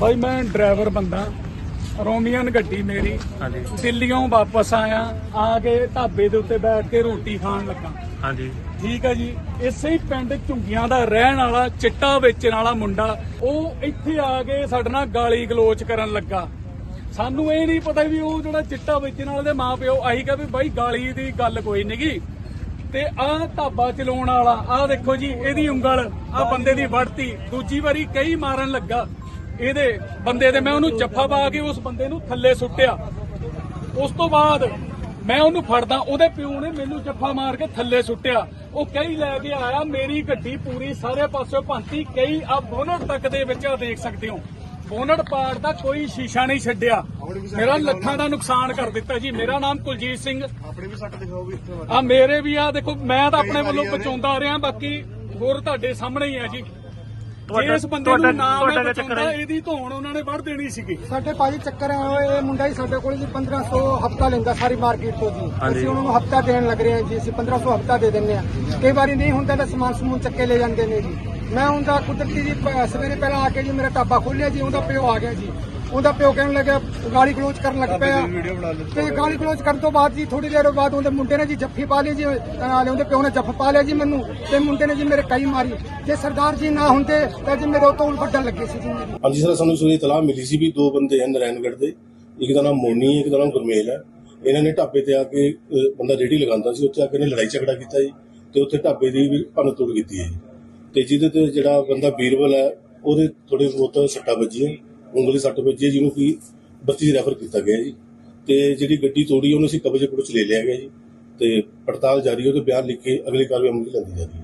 ਬਾਈ ਮੈਂ ਡਰਾਈਵਰ ਬੰਦਾ ਰੋਮੀਅਨ ਗੱਡੀ ਮੇਰੀ ਹਾਂਜੀ। ਦਿੱਲੀੋਂ ਵਾਪਸ ਆਇਆ ਆ ਕੇ ਢਾਬੇ ਦੇ ਉੱਤੇ ਬੈਠ ਕੇ ਰੋਟੀ ਖਾਣ ਲੱਗਾ। ਹਾਂਜੀ। ਠੀਕ ਹੈ ਜੀ ਇਸੇ ਹੀ ਪਿੰਡ ਝੁੰਗੀਆਂ ਦਾ ਰਹਿਣ ਵਾਲਾ ਚਿੱਟਾ ਵੇਚਣ ਵਾਲਾ ਮੁੰਡਾ ਉਹ ਇੱਥੇ ਆ ਕੇ ਸਾਡੇ ਨਾਲ ਗਾਲੀ ਗਲੋਚ ਕਰਨ ਲੱਗਾ। ਸਾਨੂੰ ਇਹ ਨਹੀਂ ਪਤਾ ਵੀ ਉਹ ਜਿਹੜਾ ਚਿੱਟਾ ਵੇਚਣ ਵਾਲੇ ਦੇ ਮਾਪਿਓ ਆਹੀ ਕਹੇ ਵੀ ਬਾਈ ਗਾਲੀ ਦੀ ਗੱਲ ਕੋਈ ਨਹੀਂਗੀ ਤੇ ਆਹ ਢਾਬਾ ਚਲਾਉਣ ਵਾਲਾ ਆਹ ਦੇਖੋ ਜੀ ਇਹਦੀ ਉਂਗਲ ਆਹ ਬੰਦੇ ਦੀ ਵੜਤੀ ਦੂਜੀ ਵਾਰੀ ਕਈ ਮਾਰਨ ਲੱਗਾ। ਇਹਦੇ ਬੰਦੇ ਦੇ ਮੈਂ ਉਹਨੂੰ ਜੱਫਾ ਪਾ ਕੇ ਉਸ ਬੰਦੇ ਨੂੰ ਥੱਲੇ ਸੁੱਟਿਆ। ਉਸ ਤੋਂ ਬਾਅਦ ਮੈਂ ਉਹਨੂੰ ਫੜਦਾ ਉਹਦੇ ਪਿਓ ਨੇ ਮੈਨੂੰ ਜੱਫਾ ਮਾਰ ਕੇ ਥੱਲੇ ਸੁੱਟਿਆ। ਉਹ ਕਈ ਲੈ ਕੇ ਆਇਆ ਮੇਰੀ ਗੱਡੀ ਪੂਰੀ ਸਾਰੇ ਪਾਸਿਓਂ ਭੰਤੀ ਕਈ ਆ ਬੋਨਟ ਤੱਕ ਦੇ ਵਿੱਚ ਆ ਦੇਖ ਸਕਦੇ ਹੋ। ਬੋਨਟ ਪਾੜ ਦਾ ਕੋਈ ਸ਼ੀਸ਼ਾ ਨਹੀਂ ਛੱਡਿਆ। ਮੇਰਾ ਲੱਖਾਂ ਦਾ ਨੁਕਸਾਨ ਕਰ ਦਿੱਤਾ ਜੀ। ਮੇਰਾ ਨਾਮ ਕੁਲਜੀਤ ਸਿੰਘ। ਆਪਣੇ ਵੀ ਸੱਟ ਦਿਖਾਓ ਵੀ ਇੱਥੇ ਆ ਮੇਰੇ ਵੀ ਆ ਦੇਖੋ ਮੈਂ ਤਾਂ ਆਪਣੇ ਵੱਲੋਂ ਬਚਾਉਂਦਾ ਰਿਹਾ ਬਾਕੀ ਹੋਰ ਤੁਹਾਡੇ ਸਾਹਮਣੇ ਹੀ ਆ ਜੀ। ਤੁਹਾਡਾ- ਜਿਸ ਬੰਦੇ ਨੂੰ ਤੁਹਾਡਾ- ਨਾਮ ਤੁਹਾਡਾ ਹੈ ਕਿਆ ਚੱਕਰ ਬਚਾਉਂਦਾ ਹੈ? ਇਹਦੀ ਧੌਣ ਉਹਨਾਂ ਨੇ ਵੜ ਦੇਣੀ ਸੀਗੀ। ਸਾਡੇ ਭਾਜੀ ਚੱਕਰ ਆਇਆ ਹੋਇਆ ਇਹ ਮੁੰਡਾ ਹੀ ਸਾਡੇ ਕੋਲ ਜੀ 1500 ਹਫਤਾ ਲੈਂਦਾ ਸਾਰੀ ਮਾਰਕੀਟ ਤੋਂ ਜੀ। ਹਾਂਜੀ। ਅਸੀਂ ਉਹਨਾਂ ਨੂੰ ਹਫਤਾ ਦੇਣ ਲੱਗ ਰਹੇ ਹਾਂ ਜੀ ਅਸੀਂ 1500 ਹਫਤਾ ਦੇ ਦਿੰਦੇ ਆ ਕਈ ਵਾਰੀ ਨਹੀਂ ਹੁੰਦਾ ਤਾਂ ਸਮਾਨ ਸਮੂਨ ਚੱਕੇ ਲੈ ਜਾਂਦੇ ਨੇ ਜੀ। ਮੈਂ ਉਹਦਾ ਕੁਦਰਤੀ ਜੀ ਪ- ਸਵੇਰੇ ਪਹਿਲਾਂ ਆ ਕੇ ਜੀ ਮੇਰਾ ਢਾਬਾ ਖੋਲਿਆ ਜੀ ਉਹਦਾ ਪਿਓ ਆ ਗਿਆ ਜੀ। ਉਹਦਾ ਪਿਓ ਕਹਿਣ ਲੱਗਿਆ ਗਾਲੀ ਕਲੋਜ਼ ਕਰਨ ਲੱਗ ਪਿਆ। ਤੇ ਗਾਲੀ ਕਲੋਜ਼ ਕਰਨ ਤੋਂ ਬਾਅਦ ਜੀ ਥੋੜੀ ਦੇਰ ਬਾਅਦ ਉਹਦੇ ਮੁੰਡੇ ਨੇ ਜੀ ਜੱਫੀ ਪਾ ਲਈ ਜੀ ਨਾਲੇ ਉਹਦੇ ਪਿਓ ਨੇ ਜੱਫ ਪਾ ਲਿਆ ਜੀ ਮੈਨੂੰ ਤੇ ਮੁੰਡੇ ਨੇ ਜੀ ਮੇਰੇ ਕਈ ਮਾਰੀ। ਜੇ ਸਰਦਾਰ ਜੀ ਨਾ ਹੁੰਦੇ ਤਾਂ ਜੀ ਮੇਰੇ ਤੋਂ ਵੱਢਣ ਲੱਗੇ ਸੀ ਜੀ ਹਾਂਜੀ ਸਰ ਸਾਨੂੰ ਸਵੇਰੇ ਇਤਲਾਹ ਮਿਲੀ ਸੀ ਵੀ ਦੋ ਬੰਦੇ ਹਨ ਨਰੈਣਗੜ੍ਹ ਦੇ ਇੱਕ ਦਾ ਨਾਮ ਮੋਨੀ ਹੈ ਇੱਕ ਦਾ ਨਾਮ ਗੁਰਮੇਲ ਹੈ। ਇਹਨਾਂ ਨੇ ਢਾਬੇ ਤੇ ਆ ਕੇ ਬੰਦਾ ਰੇੜੀ ਲਗਾਉਂਦਾ ਸੀ ਉੱਥੇ ਆ ਕੇ ਇਹਨੇ ਲੜਾਈ ਝਗੜਾ ਕੀਤਾ ਜੀ ਤੇ ਉੱਥੇ ਢਾਬੇ ਦੀ ਵੀ ਭੰਨ ਤੋੜ ਕੀਤੀ ਹੈ ਜੀ। ਤੇ ਜਿਹਦੇ ਤੇ ਜਿਹੜਾ ਬੰਦਾ ਬੀਰਬਲ ਹੈ ਉਹਦੇ ਥੋੜੇ ਬਹੁਤ ਸੱਟਾਂ ਵੱਜੀਆਂ। ਉਂਗਲੀ ਸੱਟ ਵੱਜੀ ਹੈ ਜਿਹਨੂੰ ਕਿ ਬੱਤੀ ਰੈਫਰ ਕੀਤਾ ਗਿਆ ਜੀ। ਤੇ ਜਿਹੜੀ ਗੱਡੀ ਤੋੜੀ, ਉਹਨੂੰ ਅਸੀਂ ਕਬਜ਼ੇ ਪੁਲਿਸ ਲੈ ਲਿਆ ਗਿਆ ਜੀ। ਤੇ ਪੜਤਾਲ ਜਾਰੀ ਹੈ, ਉਹਦੇ ਬਿਆਨ ਲਿਖ ਕੇ ਅਗਲੀ ਕਾਰਵਾਈ ਅਮਲ ਚ ਲੈਂਦੀ ਜਾ ਹੈ।